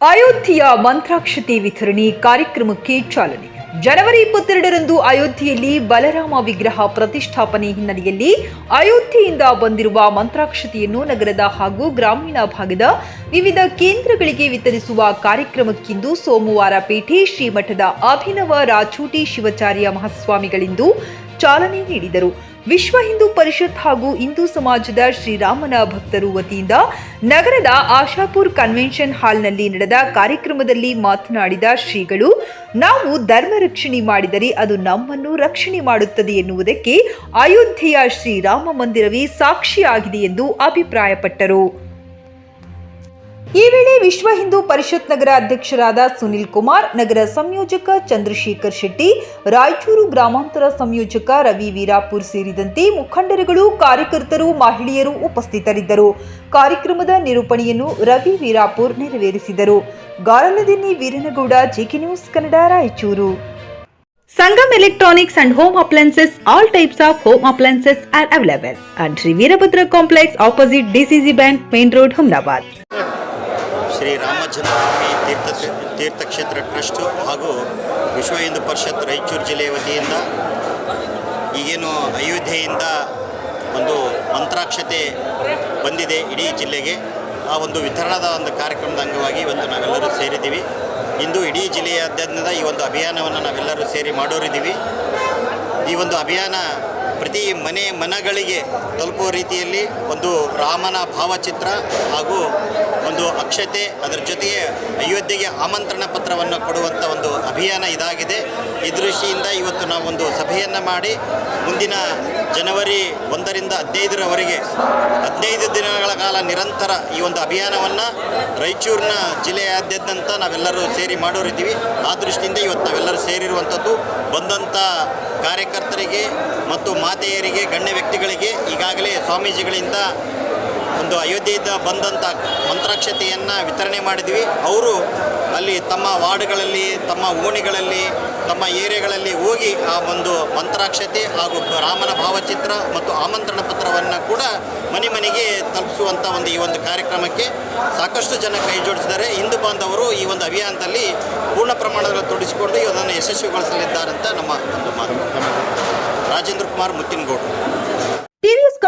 ಅಯೋಧ್ಯೆಯ ಮಂತ್ರಾಕ್ಷತೆ ವಿತರಣೆ ಕಾರ್ಯಕ್ರಮಕ್ಕೆ ಚಾಲನೆ. ಜನವರಿ ಇಪ್ಪತ್ತೆರಡರಂದು ಅಯೋಧ್ಯೆಯಲ್ಲಿ ಬಲರಾಮ ವಿಗ್ರಹ ಪ್ರತಿಷ್ಠಾಪನೆ ಹಿನ್ನೆಲೆಯಲ್ಲಿ ಅಯೋಧ್ಯೆಯಿಂದ ಬಂದಿರುವ ಮಂತ್ರಾಕ್ಷತೆಯನ್ನು ನಗರದ ಹಾಗೂ ಗ್ರಾಮೀಣ ಭಾಗದ ವಿವಿಧ ಕೇಂದ್ರಗಳಿಗೆ ವಿತರಿಸುವ ಕಾರ್ಯಕ್ರಮಕ್ಕಿಂದು ಸೋಮವಾರ ಪೇಟೆ ಶ್ರೀಮಠದ ಅಭಿನವ ರಾಚೂಟಿ ಶಿವಾಚಾರ್ಯ ಮಹಾಸ್ವಾಮಿಗಳಿಂದು ಚಾಲನೆ ನೀಡಿದರು. ವಿಶ್ವ ಹಿಂದೂ ಪರಿಷತ್ ಹಾಗೂ ಹಿಂದೂ ಸಮಾಜದ ಶ್ರೀರಾಮನ ಭಕ್ತರು ವತಿಯಿಂದ ನಗರದ ಆಶಾಪುರ್ ಕನ್ವೆನ್ಷನ್ ಹಾಲ್ನಲ್ಲಿ ನಡೆದ ಕಾರ್ಯಕ್ರಮದಲ್ಲಿ ಮಾತನಾಡಿದ ಶ್ರೀಗಳು, ನಾವು ಧರ್ಮ ರಕ್ಷಣೆ ಮಾಡಿದರೆ ಅದು ನಮ್ಮನ್ನು ರಕ್ಷಣೆ ಮಾಡುತ್ತದೆ ಎನ್ನುವುದಕ್ಕೆ ಅಯೋಧ್ಯೆಯ ಶ್ರೀರಾಮ ಮಂದಿರವೇ ಸಾಕ್ಷಿಯಾಗಿದೆ ಎಂದು ಅಭಿಪ್ರಾಯಪಟ್ಟರು. ಈ ವೇಳೆ ವಿಶ್ವ ಹಿಂದೂ ಪರಿಷತ್ ನಗರ ಅಧ್ಯಕ್ಷರಾದ ಸುನಿಲ್ ಕುಮಾರ್, ನಗರ ಸಂಯೋಜಕ ಚಂದ್ರಶೇಖರ್ ಶೆಟ್ಟಿ, ರಾಯಚೂರು ಗ್ರಾಮಾಂತರ ಸಂಯೋಜಕ ರವಿ ವೀರಾಪುರ್ ಸೇರಿದಂತೆ ಮುಖಂಡರುಗಳು, ಕಾರ್ಯಕರ್ತರು, ಮಹಿಳೆಯರು ಉಪಸ್ಥಿತರಿದ್ದರು. ಕಾರ್ಯಕ್ರಮದ ನಿರೂಪಣೆಯನ್ನು ರವಿ ವೀರಾಪುರ್ ನೆರವೇರಿಸಿದರು. Garaladinni Veeranagouda, JK news Kannada, Raichur. Sangam electronics and home appliances, all types of home appliances are available. And Shri Veerabhadra complex, opposite DCC bank, main road Humnabad. Shri Rama Janmabhoomi Teertha Teerthakshetra trust ಹಾಗೂ ವಿಶ್ವ ಹಿಂದೂ ಪರಿಷತ್ ರಾಯಚೂರು ಜಿಲ್ಲೆಯ ವತಿಯಿಂದ ಈಗೇನು ಅಯೋಧ್ಯೆಯಿಂದ ಒಂದು ಮಂತ್ರಾಕ್ಷತೆ ಬಂದಿದೆ ಇಡೀ ಜಿಲ್ಲೆಗೆ, ಆ ಒಂದು ವಿತರಣದ ಒಂದು ಕಾರ್ಯಕ್ರಮದ ಅಂಗವಾಗಿ ಇವತ್ತು ನಾವೆಲ್ಲರೂ ಸೇರಿದ್ದೀವಿ. ಇಂದು ಇಡೀ ಜಿಲ್ಲೆಯಾದ್ಯಂತ ಈ ಒಂದು ಅಭಿಯಾನವನ್ನು ನಾವೆಲ್ಲರೂ ಸೇರಿ ಮಾಡೋರಿದ್ದೀವಿ. ಈ ಒಂದು ಅಭಿಯಾನ ಪ್ರತಿ ಮನೆ ಮನಗಳಿಗೆ ತಲುಪುವ ರೀತಿಯಲ್ಲಿ ಒಂದು ರಾಮನ ಭಾವಚಿತ್ರ ಹಾಗೂ ಒಂದು ಅಕ್ಷತೆ ಅದರ ಜೊತೆಗೆ ಅಯೋಧ್ಯೆಗೆ ಆಮಂತ್ರಣ ಪತ್ರವನ್ನು ಕೊಡುವಂಥ ಒಂದು ಅಭಿಯಾನ ಇದಾಗಿದೆ. ಈ ದೃಷ್ಟಿಯಿಂದ ಇವತ್ತು ನಾವು ಒಂದು ಸಭೆಯನ್ನು ಮಾಡಿ ಮುಂದಿನ ಜನವರಿ ಒಂದರಿಂದ ಹದಿನೈದರವರೆಗೆ ಹದಿನೈದು ದಿನಗಳ ಕಾಲ ನಿರಂತರ ಈ ಒಂದು ಅಭಿಯಾನವನ್ನು ರಾಯಚೂರಿನ ಜಿಲ್ಲೆಯಾದ್ಯಂತ ನಾವೆಲ್ಲರೂ ಸೇರಿ ಮಾಡೋರಿದ್ದೀವಿ. ಆ ದೃಷ್ಟಿಯಿಂದ ಇವತ್ತು ನಾವೆಲ್ಲರೂ ಸೇರಿರುವಂಥದ್ದು ಬಂದಂಥ ಕಾರ್ಯಕರ್ತರಿಗೆ ಮತ್ತು ಮಾತೆಯರಿಗೆ, ಗಣ್ಯ ವ್ಯಕ್ತಿಗಳಿಗೆ ಈಗಾಗಲೇ ಸ್ವಾಮೀಜಿಗಳಿಂದ ಒಂದು ಅಯೋಧ್ಯೆಯಿಂದ ಬಂದಂಥ ಮಂತ್ರಾಕ್ಷತೆಯನ್ನು ವಿತರಣೆ ಮಾಡಿದ್ವಿ. ಅವರು ಅಲ್ಲಿ ತಮ್ಮ ವಾರ್ಡ್ಗಳಲ್ಲಿ, ತಮ್ಮ ಓಣಿಗಳಲ್ಲಿ, ತಮ್ಮ ಏರಿಯಾಗಳಲ್ಲಿ ಹೋಗಿ ಆ ಒಂದು ಮಂತ್ರಾಕ್ಷತೆ ಹಾಗೂ ರಾಮನ ಭಾವಚಿತ್ರ ಮತ್ತು ಆಮಂತ್ರಣ ಪತ್ರವನ್ನು ಕೂಡ ಮನೆ ಮನೆಗೆ ತಲುಪಿಸುವಂಥ ಒಂದು ಈ ಒಂದು ಕಾರ್ಯಕ್ರಮಕ್ಕೆ ಸಾಕಷ್ಟು ಜನ ಕೈ ಜೋಡಿಸಿದ್ದಾರೆ. ಹಿಂದೂ ಬಾಂಧವರು ಈ ಒಂದು ಅಭಿಯಾನದಲ್ಲಿ ಪೂರ್ಣ ಪ್ರಮಾಣದಲ್ಲಿ ತೊಡಿಸಿಕೊಂಡು ಇದನ್ನು ಯಶಸ್ವಿಗೊಳಿಸಲಿದ್ದಾರೆ ಅಂತ ನಮ್ಮ ಒಂದು ಮಾತು. ರಾಜೇಂದ್ರ ಕುಮಾರ್ ಮುತ್ತಿನಗೌಡರು.